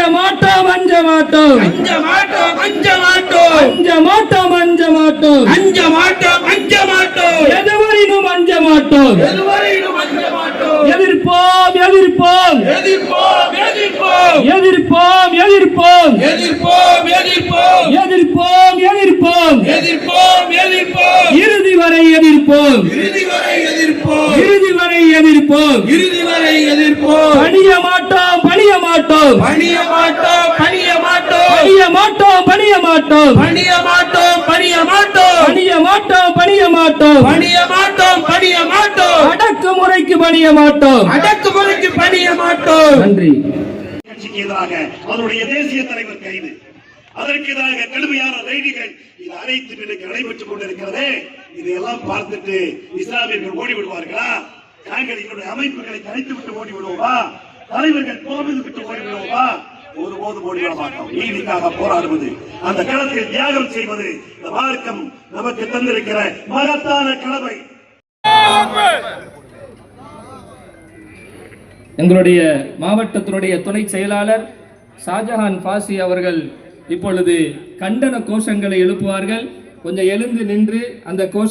அஞ்ச மாட்டோம் அஞ்ச மாட்டோம் அஞ்ச மாட்டோம் அஞ்ச மாட்டோம் அஞ்ச மாட்டோம் அஞ்ச மாட்டோம் அஞ்ச மாட்டோம் அஞ்ச மாட்டோம் எதுவரையிலும் அஞ்ச மாட்டோம் எதுவரையிலும் அஞ்ச மாட்டோம் எதிர்ப்போம் எதிர்ப்போம். எதிர்ப்போம் எதிர்ப்போம். எதிர்ப்போம் எதிர்ப்போம். எதிர்ப்போம் எதிர்ப்போம். எதிர்ப்போம் எதிர்ப்போம். எதிர்ப்போம் எதிர்ப்போம். இறுதி வரை எதிர்ப்போம். இறுதி வரை எதிர்ப்போம். இறுதி வரை எதிர்ப்போம். இறுதி வரை எதிர்ப்போம். மாட்டோம். பணிய மாட்டோம் பணிய மாட்டோம். பணிய மாட்டோம் பணிய மாட்டோம். பணிய மாட்டோம் பணிய மாட்டோம். பணிய மாட்டோம் பணிய மாட்டோம். பணிய மாட்டோம் பணிய மாட்டோம். அடக்குமுறைக்கு பணிய மாட்டோம். அடக்குமுறைக்கு பணிய மாட்டோம். நன்றி. கட்சிக்கு எதிராக அதனுடைய தேசிய தலைவர் கைது. அதற்கு எதிராக கடுமையான ரைடுகள் இது அனைத்து இன்றைக்கு நடைபெற்றுக் கொண்டிருக்கிறதே. இதையெல்லாம் பார்த்துட்டு இஸ்லாமியர்கள் ஓடி விடுவார்களா நாங்கள் எங்களுடைய அமைப்புகளை கலைத்து விட்டு ஓடி விடுவோமா தலைவர்கள் கோவில் விட்டு ஓடி விடுவோமா ஒருபோதும் ஓடி மாட்டோம். நீதிக்காக போராடுவது அந்த களத்தில் தியாகம் செய்வது இந்த மார்க்கம் நமக்கு தந்திருக்கிற மகத்தான கடமை. எங்களுடைய மாவட்டத்தினுடைய துணை செயலாளர் ஷாஜஹான் பாசி அவர்கள் இப்பொழுது கண்டன கோஷங்களை எழுப்புவார்கள். கொஞ்சம் எழுந்து நின்று அந்த கோஷ